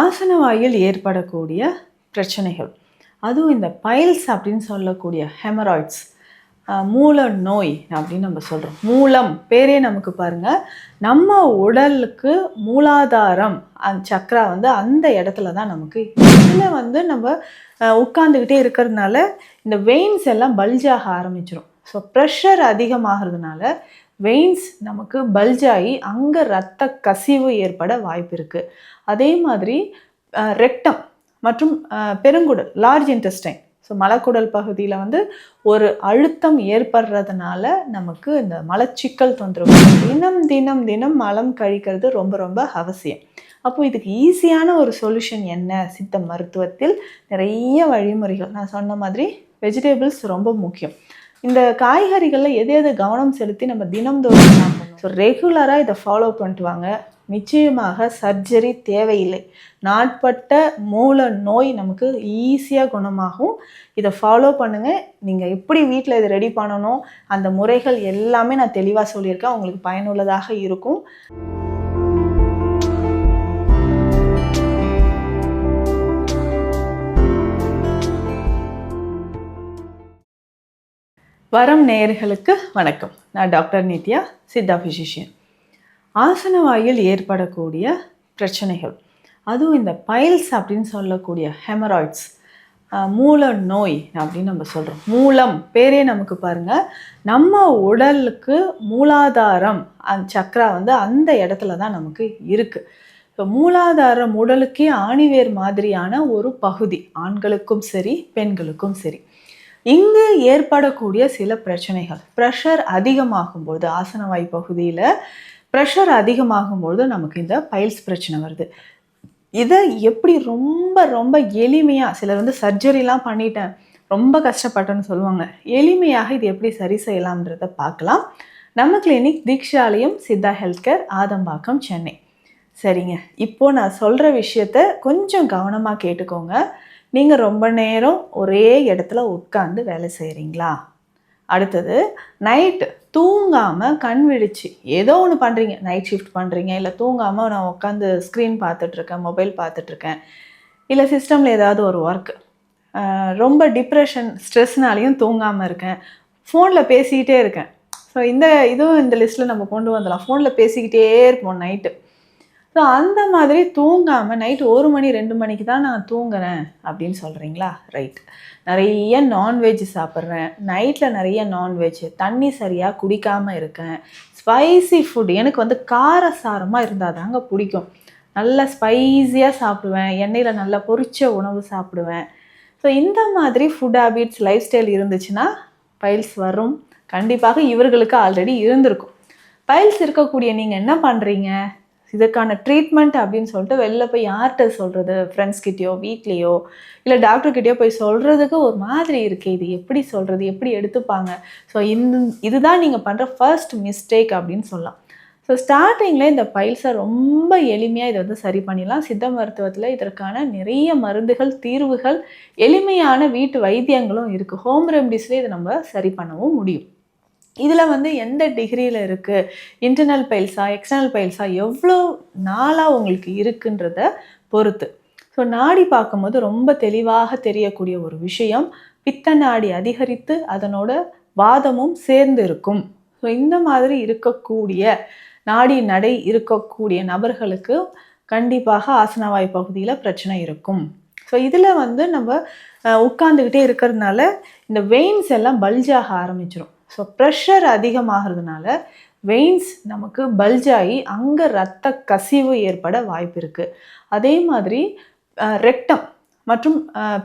ஆசன வாயில் ஏற்படக்கூடிய பிரச்சனைகள். அதுவும் இந்த பைல்ஸ் அப்படின்னு சொல்லக்கூடிய ஹெமராய்ட்ஸ் மூல நோய் அப்படின்னு நம்ம சொல்கிறோம் மூலம் பேரே நமக்கு பாருங்க. நம்ம உடலுக்கு மூலாதாரம் அந்த சக்ரா வந்து அந்த இடத்துல தான் நமக்கு. இதில் வந்து நம்ம உட்காந்துக்கிட்டே இருக்கிறதுனால இந்த வெயின்ஸ் எல்லாம் பல்ஜாக ஆரம்பிச்சிடும் ஸோ ப்ரெஷர் அதிகமாகிறதுனால வெயின்ஸ் நமக்கு பல்ஜாகி அங்கே ரத்த கசிவு ஏற்பட வாய்ப்பு இருக்குது அதே மாதிரி ரெக்டம் மற்றும் பெருங்குடல் லார்ஜ் இன்டெஸ்டைன் ஸோ மலக்குடல் பகுதியில் வந்து ஒரு அழுத்தம் ஏற்படுறதுனால நமக்கு இந்த மலச்சிக்கல் தொந்தரவு தினம் தினம் தினம் மலம் கழிக்கிறது ரொம்ப ரொம்ப அவசியம். அப்போ இதுக்கு ஈஸியான ஒரு சொல்யூஷன் என்ன? சித்த மருத்துவத்தில் நிறைய வழிமுறைகள். நான் சொன்ன மாதிரி வெஜிடபிள்ஸ் ரொம்ப முக்கியம். இந்த காய்கறிகளில் எது எது கவனம் செலுத்தி நம்ம தினம்தோறும் ஸோ ரெகுலராக இதை ஃபாலோ பண்ணிட்டு வாங்க நிச்சயமாக சர்ஜரி தேவையில்லை. நாட்பட்ட மூல நோய் நமக்கு ஈஸியாக குணமாகும். இதை ஃபாலோ பண்ணுங்கள் நீங்கள் எப்படி வீட்டில் இதை ரெடி பண்ணணும்? அந்த முறைகள் எல்லாமே நான் தெளிவாக சொல்லியிருக்கேன். உங்களுக்கு பயனுள்ளதாக இருக்கும். வரம் நேயர்களுக்கு வணக்கம். நான் டாக்டர் நித்யா சித்தா ஃபிசிஷியன் ஆசன வாயில் ஏற்படக்கூடிய பிரச்சனைகள். அதுவும் இந்த பைல்ஸ் அப்படின்னு சொல்லக்கூடிய ஹெமராய்ட்ஸ் மூல நோய் அப்படின்னு நம்ம சொல்கிறோம் மூலம் பேரே நமக்கு பாருங்கள் நம்ம உடலுக்கு மூலாதாரம் அந் சக்ரா வந்து அந்த இடத்துல தான் நமக்கு இருக்குது இப்போ மூலாதாரம் உடலுக்கே ஆணிவேர் மாதிரியான ஒரு பகுதி ஆண்களுக்கும் சரி பெண்களுக்கும் சரி. இங்கு ஏற்படக்கூடிய சில பிரச்சனைகள். ப்ரெஷர் அதிகமாகும்போது ஆசனவாய் பகுதியில் ப்ரெஷர் அதிகமாகும்பொழுது நமக்கு இந்த பைல்ஸ் பிரச்சனை வருது. இதை எப்படி ரொம்ப ரொம்ப எளிமையாக சிலர் வந்து சர்ஜரிலாம் பண்ணிட்டேன் ரொம்ப கஷ்டப்பட்டேன்னு சொல்லுவாங்க. எளிமையாக இது எப்படி சரி செய்யலாம்ன்றத பார்க்கலாம். நம்ம clinic Deekshalayam Siddha health care Adambakkam Chennai. சரிங்க. இப்போது நான் சொல்கிற விஷயத்த கொஞ்சம் கவனமாக கேட்டுக்கோங்க. நீங்கள் ரொம்ப நேரம் ஒரே இடத்துல உட்காந்து வேலை செய்கிறீங்களா அடுத்தது நைட்டு தூங்காமல் கண் விழிச்சு ஏதோ ஒன்று பண்ணுறீங்க நைட் ஷிஃப்ட் பண்ணுறீங்க இல்லை தூங்காமல் நான் உட்காந்து ஸ்க்ரீன் பார்த்துட்ருக்கேன் மொபைல் பார்த்துட்ருக்கேன் இல்லை சிஸ்டமில் ஏதாவது ஒரு ஒர்க் ரொம்ப டிப்ரெஷன் ஸ்ட்ரெஸ்னாலையும் தூங்காமல் இருக்கேன். ஃபோனில் பேசிக்கிட்டே இருக்கேன். ஸோ இந்த இதுவும் இந்த லிஸ்ட்டில் நம்ம கொண்டு வந்துடலாம். ஃபோனில் பேசிக்கிட்டே இருப்போம் நைட்டு ஸோ அந்த மாதிரி தூங்காமல் நைட்டு ஒரு மணி ரெண்டு மணிக்கு தான் நான் தூங்குறேன் அப்படின்னு சொல்கிறீங்களா ரைட் நிறைய நான்வெஜ் சாப்பிட்றேன். நைட்டில் நிறைய நான்வெஜ் தண்ணி சரியாக குடிக்காமல் இருக்கேன். ஸ்பைசி ஃபுட் எனக்கு வந்து காரசாரமாக இருந்தால் தாங்க பிடிக்கும். நல்லா ஸ்பைஸியாக சாப்பிடுவேன். எண்ணெயில் நல்லா பொரிச்ச உணவு சாப்பிடுவேன். ஸோ இந்த மாதிரி ஃபுட் ஹேபிட்ஸ் லைஃப் ஸ்டைல் இருந்துச்சுன்னா பைல்ஸ் வரும். கண்டிப்பாக இவர்களுக்கு ஆல்ரெடி இருந்திருக்கும். பைல்ஸ் இருக்கக்கூடிய நீங்கள் என்ன பண்ணுறீங்க இதுக்கான ட்ரீட்மெண்ட் அப்படின்னு சொல்லிட்டு வெளில போய் யார்கிட்ட சொல்கிறது ஃப்ரெண்ட்ஸ்கிட்டயோ வீட்லேயோ இல்லை டாக்டர்கிட்டயோ போய் சொல்கிறதுக்கு ஒரு மாதிரி இருக்குது இது எப்படி சொல்கிறது எப்படி எடுத்துப்பாங்க? ஸோ இந்த இதுதான் நீங்கள் பண்ணுற ஃபர்ஸ்ட் மிஸ்டேக் அப்படின்னு சொல்லலாம். ஸோ ஸ்டார்டிங்கில் இந்த பைல்ஸை ரொம்ப எளிமையாக இதை வந்து சரி பண்ணிடலாம். சித்த மருத்துவத்தில் இதற்கான நிறைய மருந்துகள் தீர்வுகள் எளிமையான வீட்டு வைத்தியங்களும் இருக்குது ஹோம் ரெமடிஸ்லேயே இதை நம்ம சரி பண்ணவும் முடியும். இதில் வந்து எந்த டிகிரியில் இருக்குது இன்டர்னல் பைல்ஸா எக்ஸ்டர்னல் பைல்ஸா எவ்வளோ நாளாக உங்களுக்கு இருக்குன்றத பொறுத்து. ஸோ நாடி பார்க்கும்போது ரொம்ப தெளிவாக தெரியக்கூடிய ஒரு விஷயம் பித்த நாடி அதிகரித்து அதனோட வாதமும் சேர்ந்து இருக்கும். ஸோ இந்த மாதிரி இருக்கக்கூடிய நாடி நடை இருக்கக்கூடிய நபர்களுக்கு கண்டிப்பாக ஆசனவாய் பகுதியில் பிரச்சனை இருக்கும். ஸோ இதில் வந்து நம்ம உட்காந்துக்கிட்டே இருக்கிறதுனால இந்த வெயின்ஸ் எல்லாம் பல்ஜாக ஆரம்பிச்சிடும் ஸோ ப்ரெஷர் அதிகமாகிறதுனால வெயின்ஸ் நமக்கு பல்ஜாகி அங்கே ரத்த கசிவு ஏற்பட வாய்ப்பு இருக்குது அதே மாதிரி ரெக்டம் மற்றும்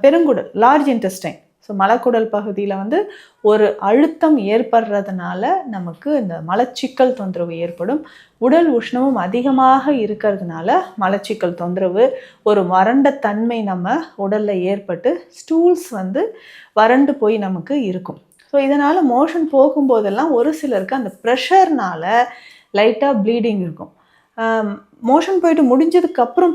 பெருங்குடல் லார்ஜ் இன்டெஸ்டைன் ஸோ மலக்குடல் பகுதியில் வந்து ஒரு அழுத்தம் ஏற்படுறதுனால நமக்கு இந்த மலச்சிக்கல் தொந்தரவு ஏற்படும். உடல் உஷ்ணமும் அதிகமாக இருக்கிறதுனால மலச்சிக்கல் தொந்தரவு ஒரு வறண்ட தன்மை நம்ம உடலில் ஏற்பட்டு ஸ்டூல்ஸ் வந்து வறண்டு போய் நமக்கு இருக்கும். ஸோ இதனால் மோஷன் போகும்போதெல்லாம் ஒரு சிலருக்கு அந்த ப்ரெஷர்னால் லைட்டாக ப்ளீடிங் இருக்கும். மோஷன் போயிட்டு முடிஞ்சதுக்கு அப்புறம்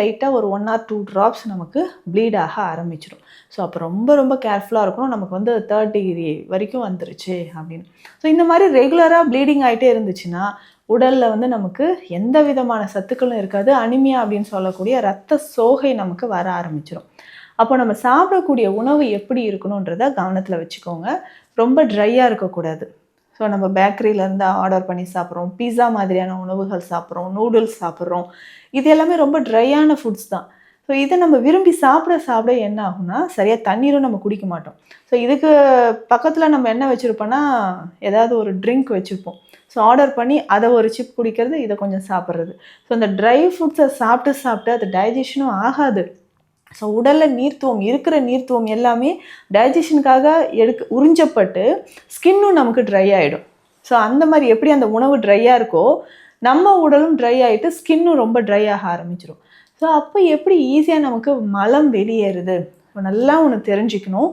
லைட்டாக ஒரு ஒன் ஆர் டூ ட்ராப்ஸ் நமக்கு ப்ளீட் ஆக ஆரம்பிச்சிடும் ஸோ அப்போ ரொம்ப ரொம்ப கேர்ஃபுல்லாக இருக்கணும். நமக்கு வந்து தேர்ட் டிகிரி வரைக்கும் வந்துருச்சு அப்படின்னு. ஸோ இந்த மாதிரி ரெகுலராக ப்ளீடிங் ஆகிட்டே இருந்துச்சுன்னா உடலில் வந்து நமக்கு எந்த விதமான சத்துக்களும் இருக்காது. அனிமியா அப்படின்னு சொல்லக்கூடிய ரத்த சோகை நமக்கு வர ஆரம்பிச்சிடும் அப்போ நம்ம சாப்பிடக்கூடிய உணவு எப்படி இருக்கணுன்றத கவனத்தில் வச்சுக்கோங்க. ரொம்ப ட்ரையாக இருக்கக்கூடாது. ஸோ நம்ம பேக்கரியிலேருந்து ஆர்டர் பண்ணி சாப்பிட்றோம் பீஸா மாதிரியான உணவுகள் சாப்பிட்றோம் நூடுல்ஸ் சாப்பிட்றோம். இது எல்லாமே ரொம்ப ட்ரையான ஃபுட்ஸ் தான். ஸோ இதை நம்ம விரும்பி சாப்பிட சாப்பிட என்ன ஆகும்னா சரியாக தண்ணீரும் நம்ம குடிக்க மாட்டோம். ஸோ இதுக்கு பக்கத்தில் நம்ம என்ன வச்சுருப்போன்னா ஏதாவது ஒரு ட்ரிங்க் வச்சுருப்போம். ஸோ ஆர்டர் பண்ணி அதை ஒரு சிப் குடிக்கிறது இதை கொஞ்சம் சாப்பிட்றது. ஸோ இந்த ட்ரை ஃபுட்ஸை சாப்பிட்டு சாப்பிட்டு அது டைஜஷனும் ஆகாது. ஸோ உடலில் நீர்த்துவம் இருக்கிற நீர்த்துவம் எல்லாமே டைஜஷனுக்காக எடுக்க உறிஞ்சப்பட்டு ஸ்கின்னும் நமக்கு ட்ரை ஆகிடும் ஸோ அந்த மாதிரி எப்படி அந்த உணவு ட்ரையாக இருக்கோ நம்ம உடலும் ட்ரை ஆகிட்டு ஸ்கின்னும் ரொம்ப ட்ரை ஆக ஆரம்பிச்சிடும் ஸோ அப்போ எப்படி ஈஸியாக நமக்கு மலம் வெளியேறுது? நல்லா ஒன்று தெரிஞ்சுக்கணும்.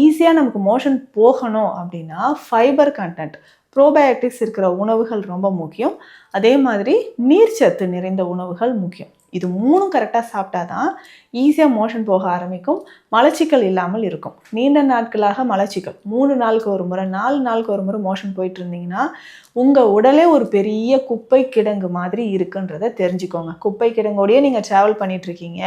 ஈஸியாக நமக்கு மோஷன் போகணும் அப்படின்னா ஃபைபர் கண்டென்ட் ப்ரோபயோட்டிக்ஸ் இருக்கிற உணவுகள் ரொம்ப முக்கியம். அதே மாதிரி நீர்ச்சத்து நிறைந்த உணவுகள் முக்கியம். இது மூணும் கரெக்டாக சாப்பிட்டா தான் ஈஸியாக மோஷன் போக ஆரம்பிக்கும். மலச்சிக்கல் இல்லாமல் இருக்கும். நீண்ட நாட்களாக மலச்சிக்கல். மூணு நாளுக்கு ஒரு முறை நாலு நாளுக்கு ஒரு முறை மோஷன் போயிட்டு இருந்தீங்கன்னா உங்கள் உடலே ஒரு பெரிய குப்பை கிடங்கு மாதிரி இருக்குன்றத தெரிஞ்சுக்கோங்க. குப்பை கிடங்கோடையே நீங்கள் ட்ராவல் பண்ணிகிட்ருக்கீங்க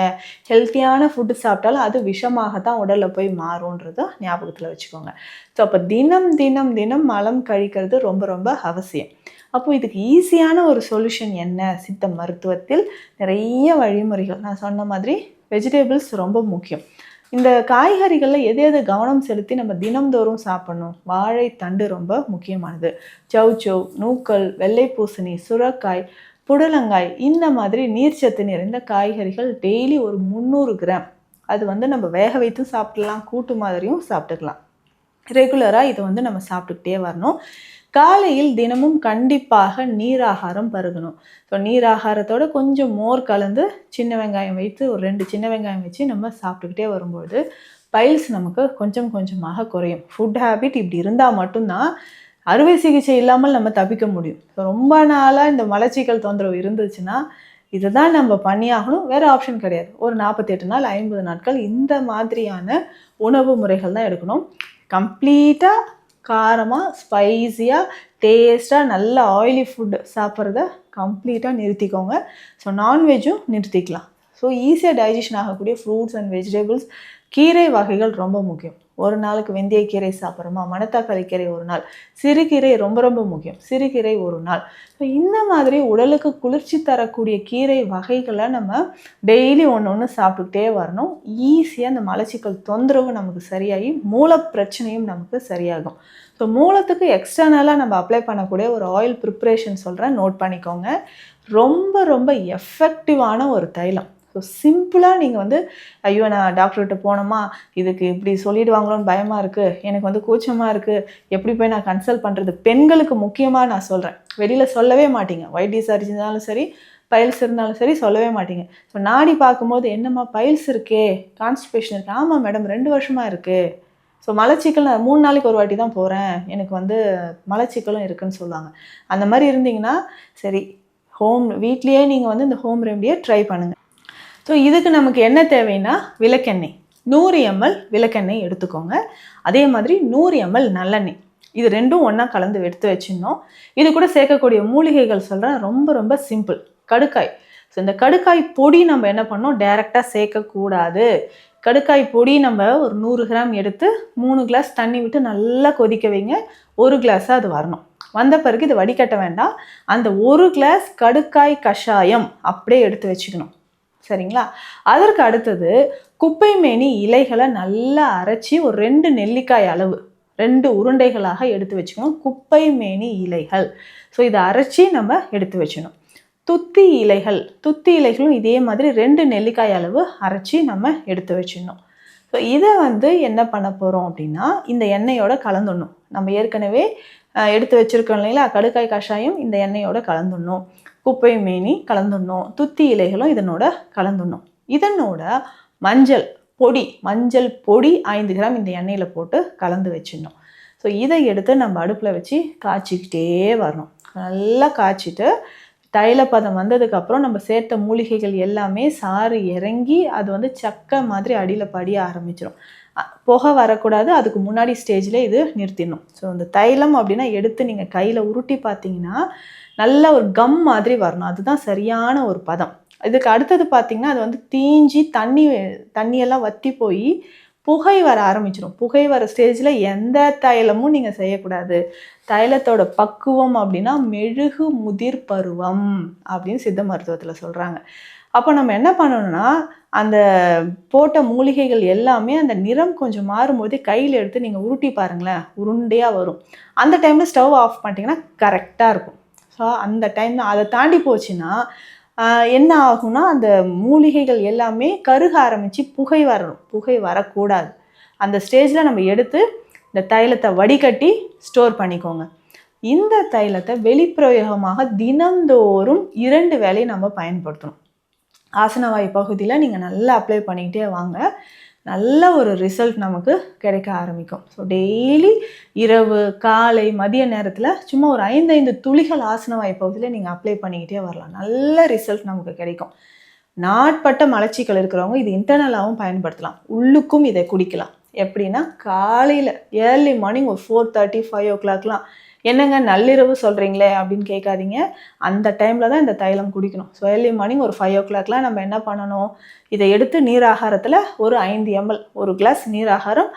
ஹெல்த்தியான ஃபுட்டு சாப்பிட்டாலும் அது விஷமாக தான் உடலில் போய் மாறும்ன்றதை ஞாபகத்தில் வச்சுக்கோங்க. ஸோ அப்போ தினம் தினம் தினம் மலம் கழிக்கிறது ரொம்ப ரொம்ப அவசியம். அப்போ இதுக்கு ஈஸியான ஒரு சொல்யூஷன் என்ன? சித்த மருத்துவத்தில் நிறைய வழிமுறைகள். நான் சொன்ன மாதிரி வெஜிடபிள்ஸ் ரொம்ப முக்கியம். இந்த காய்கறிகளில் எது எது கவனம் செலுத்தி நம்ம தினம்தோறும் சாப்பிடணும்? வாழைத்தண்டு ரொம்ப முக்கியமானது. சவ் நூக்கல் வெள்ளை பூசணி சுரக்காய் புடலங்காய் இந்த மாதிரி நீர்ச்சத்து நிறைந்த காய்கறிகள் டெய்லி ஒரு முந்நூறு கிராம். அது வந்து நம்ம வேக வைத்தும் சாப்பிடலாம் கூட்டு மாதிரியும் சாப்பிட்டுக்கலாம். ரெகுலராக இதை வந்து நம்ம சாப்பிட்டுக்கிட்டே வரணும். காலையில் தினமும் கண்டிப்பாக நீராகாரம் பருகணும். ஸோ நீராகாரத்தோட கொஞ்சம் மோர் கலந்து சின்ன வெங்காயம் வைத்து ஒரு ரெண்டு சின்ன வெங்காயம் வச்சு நம்ம சாப்பிட்டுக்கிட்டே வரும்போது பைல்ஸ் நமக்கு கொஞ்சம் கொஞ்சமாக குறையும். ஃபுட் ஹேபிட் இப்படி இருந்தால் மட்டும்தான் அறுவை சிகிச்சை இல்லாமல் நம்ம தப்பிக்க முடியும். ஸோ ரொம்ப நாளாக இந்த மலச்சிக்கல் தொந்தரவு இருந்துச்சுன்னா இதுதான் நம்ம பண்ணியாகணும். வேறு ஆப்ஷன் கிடையாது. ஒரு நாற்பத்தெட்டு நாள் ஐம்பது நாட்கள் இந்த மாதிரியான உணவு முறைகள் தான் எடுக்கணும். கம்ப்ளீட்டாக காரமாக ஸ்பைஸியாக டேஸ்ட்டாக நல்ல ஆயிலி ஃபுட்டு சாப்பிட்றத கம்ப்ளீட்டாக நிறுத்திக்கோங்க. ஸோ நான்வெஜ்ஜும் நிறுத்திக்கலாம். ஸோ ஈஸியாக டைஜஷன் ஆகக்கூடிய ஃப்ரூட்ஸ் அண்ட் வெஜிடபிள்ஸ் கீரை வகைகள் ரொம்ப முக்கியம். ஒரு நாளுக்கு வெந்தயக்கீரை சாப்பிட்றோமா? மணத்தக்காளி கீரை ஒரு நாள். சிறுகீரை ரொம்ப ரொம்ப முக்கியம். சிறுகீரை ஒரு நாள். ஸோ இந்த மாதிரி உடலுக்கு குளிர்ச்சி தரக்கூடிய கீரை வகைகளை நம்ம டெய்லி ஒன்று ஒன்று சாப்பிட்டுக்கிட்டே வரணும். ஈஸியாக அந்த மலச்சிக்கல் தொந்தரவு நமக்கு சரியாகி மூல பிரச்சனையும் நமக்கு சரியாகும். ஸோ மூலத்துக்கு எக்ஸ்டர்னலாக நம்ம அப்ளை பண்ணக்கூடிய ஒரு ஆயில் ப்ரிப்ரேஷன் சொல்கிறேன் நோட் பண்ணிக்கோங்க. ரொம்ப ரொம்ப எஃபெக்டிவான ஒரு தைலம். ஸோ சிம்பிளாக நீங்கள் வந்து ஐயோ நான் டாக்டர்கிட்ட போனோமா? இதுக்கு இப்படி சொல்லிடுவாங்களோன்னு பயமாக இருக்குது எனக்கு வந்து கூச்சமாக இருக்குது எப்படி போய் நான் கன்சல்ட் பண்ணுறது பெண்களுக்கு முக்கியமாக நான் சொல்கிறேன் வெளியில் சொல்லவே மாட்டீங்க. ஒயிட் டிசார்ஜ் இருந்தாலும் சரி பைல்ஸ் இருந்தாலும் சரி சொல்லவே மாட்டீங்க. ஸோ நாடி பார்க்கும்போது என்னம்மா பைல்ஸ் இருக்கே? கான்ஸ்டிபேஷன் இருக்கு? ஆமாம் மேடம் ரெண்டு வருஷமாக இருக்குது ஸோ மலச்சிக்கல் நான் மூணு நாளைக்கு ஒரு வாட்டி தான் போகிறேன் எனக்கு வந்து மலச்சிக்கலும் இருக்குன்னு சொல்லுவாங்க. அந்த மாதிரி இருந்தீங்கன்னா சரி ஹோம் வீட்லேயே நீங்கள் வந்து இந்த ஹோம் ரெமடியை ட்ரை பண்ணுங்கள் ஸோ இதுக்கு நமக்கு என்ன தேவைன்னா விளக்கெண்ணெய். நூறு எம்எல் விளக்கெண்ணெய் எடுத்துக்கோங்க. அதே மாதிரி நூறு எம்எல் நல்லெண்ணெய். இது ரெண்டும் ஒன்றா கலந்து எடுத்து வச்சிடணும். இது கூட சேர்க்கக்கூடிய மூலிகைகள் சொல்கிறேன் ரொம்ப ரொம்ப சிம்பிள் கடுக்காய் ஸோ இந்த கடுக்காய் பொடி நம்ம என்ன பண்ணோம் டைரெக்டாக சேர்க்கக்கூடாது. கடுக்காய் பொடி நம்ம ஒரு நூறு கிராம் எடுத்து மூணு கிளாஸ் தண்ணி விட்டு நல்லா கொதிக்க வைங்க. ஒரு கிளாஸாக அது வரணும். வந்த பிறகு இது வடிகட்ட வேண்டாம். அந்த ஒரு கிளாஸ் கடுக்காய் கஷாயம் அப்படியே எடுத்து வச்சுக்கணும். சரிங்களா? அதற்கு அடுத்தது குப்பைமேனி இலைகளை நல்லா அரைச்சி ஒரு ரெண்டு நெல்லிக்காய் அளவு ரெண்டு உருண்டைகளாக எடுத்து வச்சுக்கணும். குப்பை மேனி இலைகள். ஸோ இதை அரைச்சி நம்ம எடுத்து வச்சிடணும் துத்தி இலைகள் துத்தி இலைகளும் இதே மாதிரி ரெண்டு நெல்லிக்காய் அளவு அரைச்சி நம்ம எடுத்து வச்சிடணும் ஸோ இதை வந்து என்ன பண்ண போகிறோம் அப்படின்னா இந்த எண்ணெயோட கலந்துடணும். நம்ம ஏற்கனவே எடுத்து வச்சுருக்கோம் இல்லைங்களா? கடுக்காய் கஷாயம் இந்த எண்ணெயோட கலந்துடணும். குப்பை மேனி கலந்துடணும் துத்தி இலைகளும் இதனோட கலந்துடணும். இதனோட மஞ்சள் பொடி மஞ்சள் பொடி ஐந்து கிராம் இந்த எண்ணெயில் போட்டு கலந்து வச்சிடணும். ஸோ இதை எடுத்து நம்ம அடுப்பில் வச்சு காய்ச்சிக்கிட்டே வரணும். நல்லா காய்ச்சிட்டு தைலப்பதம் வந்ததுக்கப்புறம் நம்ம சேர்த்த மூலிகைகள் எல்லாமே சாறு இறங்கி அது வந்து சக்கை மாதிரி அடியில் படிய ஆரம்பிச்சிடும் புகை வரக்கூடாது. அதுக்கு முன்னாடி ஸ்டேஜில் இது நிறுத்திடணும். ஸோ இந்த தைலம் அப்படின்னா எடுத்து நீங்கள் கையில் உருட்டி பார்த்தீங்கன்னா நல்ல ஒரு கம் மாதிரி வரணும். அதுதான் சரியான ஒரு பதம். இதுக்கு அடுத்தது பார்த்திங்கன்னா அது வந்து தீஞ்சி தண்ணி தண்ணியெல்லாம் வற்றி போய் புகை வர ஆரம்பிச்சிடும் புகை வர ஸ்டேஜில் எந்த தைலமும் நீங்கள் செய்யக்கூடாது. தைலத்தோட பக்குவம் அப்படின்னா மெழுகு முதிர் பருவம் அப்படின்னு சித்த மருத்துவத்தில் சொல்கிறாங்க அப்போ நம்ம என்ன பண்ணணும்னா அந்த போட்ட மூலிகைகள் எல்லாமே அந்த நிறம் கொஞ்சம் மாறும்போதே கையில் எடுத்து நீங்கள் உருட்டி பாருங்களேன் உருண்டையாக வரும். அந்த டைமில் ஸ்டவ் ஆஃப் பண்ணிட்டீங்கன்னா கரெக்டாக இருக்கும். ஸோ அந்த டைம் அதை தாண்டி போச்சுன்னா என்ன ஆகும்னா அந்த மூலிகைகள் எல்லாமே கருக ஆரம்பித்து புகை வரணும். புகை வரக்கூடாது. அந்த ஸ்டேஜில் நம்ம எடுத்து இந்த தைலத்தை வடிகட்டி ஸ்டோர் பண்ணிக்கோங்க. இந்த தைலத்தை வெளிப்பிரயோகமாக தினந்தோறும் இரண்டு வேலையை நம்ம பயன்படுத்தணும். ஆசனவாயு பகுதியில் நீங்கள் நல்லா அப்ளை பண்ணிக்கிட்டே வாங்க. நல்ல ஒரு ரிசல்ட் நமக்கு கிடைக்க ஆரம்பிக்கும். ஸோ டெய்லி இரவு காலை மதிய நேரத்தில் சும்மா ஒரு ஐந்து ஐந்து துளிகள் ஆசனவாயு பகுதியில் நீங்கள் அப்ளை பண்ணிக்கிட்டே வரலாம். நல்ல ரிசல்ட் நமக்கு கிடைக்கும். நாட்பட்ட மலச்சிக்கல் இருக்கிறவங்க இது இன்டர்னலாகவும் பயன்படுத்தலாம். உள்ளுக்கும் இதை குடிக்கலாம். எப்படின்னா காலையில் ஏர்லி மார்னிங் ஒரு ஃபோர் தேர்ட்டி ஃபைவ் ஓ கிளாக்லாம் என்னங்க நள்ளிரவு சொல்கிறீங்களே அப்படின்னு கேட்காதீங்க. அந்த டைமில் தான் இந்த தைலம் குடிக்கணும். ஸோ ஏர்லி மார்னிங் ஒரு ஃபைவ் ஓ கிளாக்லாம் நம்ம என்ன பண்ணணும்? இதை எடுத்து நீராகாரத்தில் ஒரு ஐந்து எம்எல் ஒரு கிளாஸ் நீராகாரம்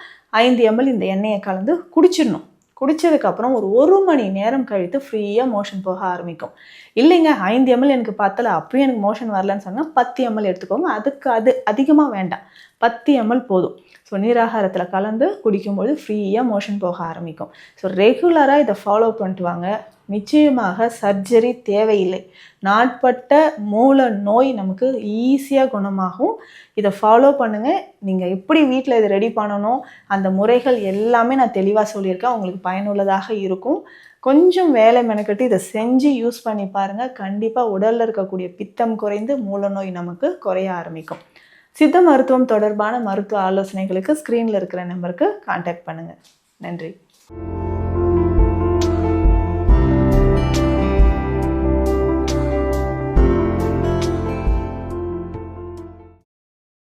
ஐந்து எம்எல் இந்த எண்ணெயை கலந்து குடிச்சிடணும். குடித்ததுக்கப்புறம் ஒரு ஒரு மணி நேரம் கழித்து ஃப்ரீயாக மோஷன் போக ஆரம்பிக்கும். இல்லைங்க ஐந்து எம்எல் எனக்கு பத்தலை. அப்பயும் எனக்கு மோஷன் வரலன்னு சொன்னால் பத்து எம்எல் எடுத்துக்கோங்க. அதுக்கு அது அதிகமாக வேண்டாம். பத்து எம்எல் போதும். ஸோ நீராகாரத்தில் கலந்து குடிக்கும்போது ஃப்ரீயாக மோஷன் போக ஆரம்பிக்கும். ஸோ ரெகுலராக இதை ஃபாலோ பண்ணிட்டு வாங்க. நிச்சயமாக சர்ஜரி தேவையில்லை. நாட்பட்ட மூல நோய் நமக்கு ஈஸியாக குணமாகும். இதை ஃபாலோ பண்ணுங்கள் நீங்கள் எப்படி வீட்டில் இதை ரெடி பண்ணணும் அந்த முறைகள் எல்லாமே நான் தெளிவாக சொல்லியிருக்கேன். உங்களுக்கு பயனுள்ளதாக இருக்கும். கொஞ்சம் வேலை மெனக்கட்டு இதை செஞ்சு யூஸ் பண்ணி பாருங்கள் கண்டிப்பாக உடலில் இருக்கக்கூடிய பித்தம் குறைந்து மூல நோய் நமக்கு குறைய ஆரம்பிக்கும். சித்த மருத்துவம் தொடர்பான மருத்துவ ஆலோசனைகளுக்கு ஸ்க்ரீனில் இருக்கிற நம்பருக்கு காண்டாக்ட் பண்ணுங்கள் நன்றி.